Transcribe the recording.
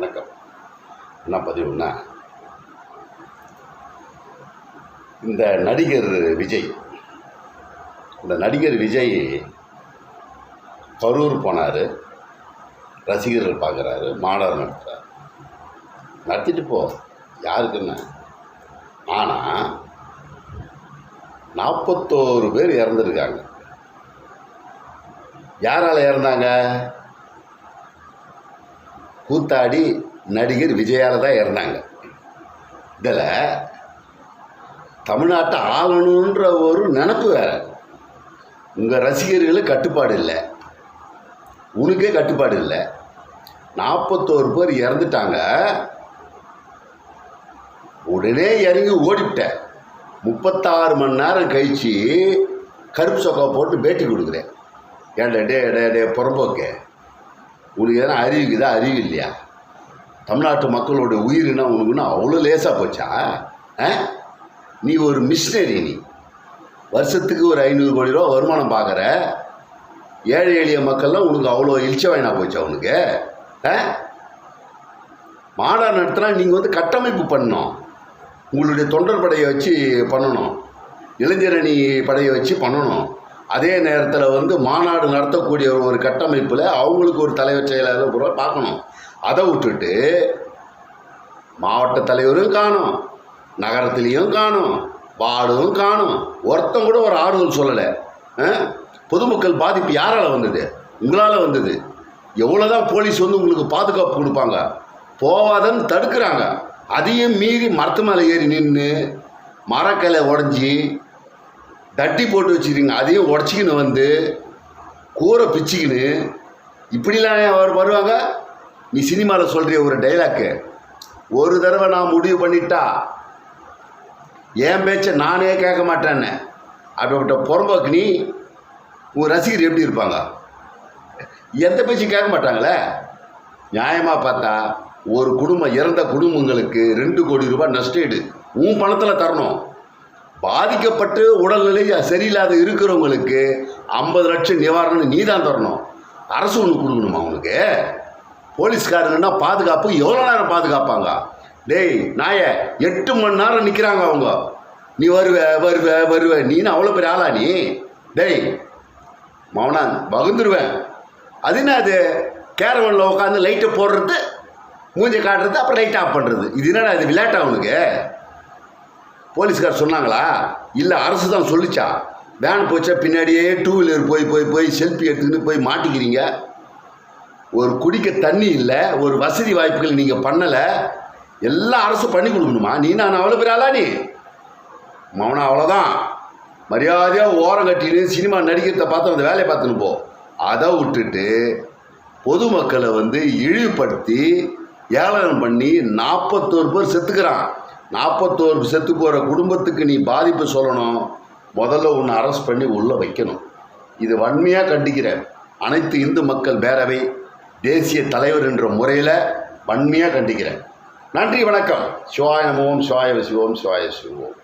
வணக்கம். என்ன பதிவுன்னா இந்த நடிகர் விஜய் இந்த நடிகர் விஜய் கரூர் போனார் ரசிகர்கள் பார்க்குறாரு மாடர் நடத்துகிறார் நடத்திட்டு போ யாருக்குன்னு? ஆனால் நாற்பத்தோரு பேர் இறந்துருக்காங்க. யாரால் இறந்தாங்க? கூத்தாடி நடிகர் விஜயால் தான் இறந்தாங்க. இதில் தமிழ்நாட்டை ஆளணுன்ற ஒரு நினப்பு வேற. உங்கள் ரசிகர்களுக்கு கட்டுப்பாடு இல்லை. உனக்கே கட்டுப்பாடு இல்லை. நாற்பத்தோரு பேர் இறந்துட்டாங்க. உடனே இறங்கி ஓடிவிட்டேன் முப்பத்தாறு மணி நேரம் கழிச்சு கருப்பு சொக்கா போட்டு பேட்டி கொடுக்குறேன். ஏன்டா டே டே டே புறம்போக்கே. உனக்கு எதனா அறிவுக்குதா அறிவு இல்லையா? தமிழ்நாட்டு மக்களோட உயிரினா உனக்குன்னா அவ்வளோ லேசாக போச்சா? ஆ? நீ ஒரு மிஷினரி நீ. வருஷத்துக்கு ஒரு ஐநூறு கோடி ரூபா வருமானம் பார்க்குற ஏழை எளிய மக்கள்லாம் உனக்கு அவ்வளோ இழிச்ச வாயினா போச்சா உனக்கு? ஆ? மாடா நடத்தினா நீங்கள் வந்து கட்டமைப்பு பண்ணணும். உங்களுடைய தொண்டர் படையை வச்சு பண்ணணும். இளைஞரணி படையை வச்சு பண்ணணும். அதே நேரத்தில் வந்து மாநாடு நடத்தக்கூடிய ஒரு கட்டமைப்பில் அவங்களுக்கு ஒரு தலைவர் செயலாளர் கூட பார்க்கணும். அதை விட்டுட்டு மாவட்ட தலைவரும் காணும் நகரத்துலேயும் காணும் வார்டும் காணும். ஒருத்தம் கூட ஒரு ஆறுதல் சொல்லலை. பொதுமக்கள் பாதிப்பு யாரால் வந்தது? உங்களால் வந்தது. எவ்வளோதான் போலீஸ் வந்து உங்களுக்கு பாதுகாப்பு கொடுப்பாங்க. போவாதன்னு தடுக்கிறாங்க. அதையும் மீறி மரத்து மேலே ஏறி நின்று மரக்கலை உடஞ்சி தட்டி போட்டு வச்சுக்கிறீங்க. அதையும் உடச்சிக்கின்னு வந்து கூரை பிச்சுக்கின்னு இப்படிலாம் அவர் வருவாங்க? நீ சினிமாவில் சொல்கிற ஒரு டைலாக்கு ஒரு தடவை நான் முடிவு பண்ணிட்டா என் பேச்சை நானே கேட்க மாட்டேன்னு. அப்படிப்பட்ட புறம்போக்கு நீ உன் ரசிகர் எப்படி இருப்பாங்க? எந்த பேச்சும் கேட்க மாட்டாங்களே? நியாயமாக பார்த்தா ஒரு குடும்பம் இறந்த குடும்பங்களுக்கு ரெண்டு கோடி ரூபாய் நஷ்டஈடு. உன் பணத்தில் தரணும். பாதிக்கப்பட்டு உடல்நிலை சரியில்லாத இருக்கிறவங்களுக்கு ஐம்பது லட்சம் நிவாரணம் நீ தான் தரணும். அரசு ஒன்று கொடுக்கணுமா அவனுக்கு போலீஸ்காரங்கன்னா பாதுகாப்பு எவ்வளோ நேரம் பாதுகாப்பாங்க? டேய் நாய எட்டு மணி நேரம் நிற்கிறாங்க அவங்க. நீ வருவ வருவ வருவ. நீனு அவ்வளோ பெரிய ஆளா நீ? டேய் மௌனா பகுந்துருவேன் அது என்ன அது? கேரவனில் உட்காந்து லைட்டை போடுறது மூஞ்சி காட்டுறது அப்புறம் லைட் ஆஃப் பண்ணுறது இது என்னடா இது விளையாட்டா அவனுக்கு போலீஸ்கார் சொன்னாங்களா? இல்லை அரசு தான் சொல்லிச்சா? வேன் போச்சா பின்னாடியே டூ வீலர் போய் போய் போய் செல்ஃபி எடுத்துக்கிட்டு போய் மாட்டிக்கிறீங்க. ஒரு குடிக்க தண்ணி இல்லை ஒரு வசதி வாய்ப்புகள் நீங்கள் பண்ணலை எல்லாம் அரசு பண்ணி கொடுக்கணுமா? நீ நான் அவ்வளோ பெரிய ஆளா நீ? மௌனம் அவ்வளோதான் மரியாதையாக ஓரம் கட்டின்னு சினிமா நடிக்கிறத பார்த்து அந்த வேலையை பார்த்துன்னு போ. அதை விட்டுட்டு பொதுமக்களை வந்து இழிவுபடுத்தி ஏளனம் பண்ணி நாற்பத்தோரு பேர் செத்துக்கிறான். நாற்பத்தோரு செத்து போகிற குடும்பத்துக்கு நீ பாதிப்பு சொல்லணும். முதல்ல உன்னை அரெஸ்ட் பண்ணி உள்ளே வைக்கணும். இது வன்மையாக கண்டிக்கிறேன் அனைத்து இந்து மக்கள் பேரவை தேசிய தலைவர் என்ற முறையில் வன்மையாக கண்டிக்கிறேன். நன்றி வணக்கம். சிவாய நமோம் சிவாய சிவோம் சிவாய சிவோம்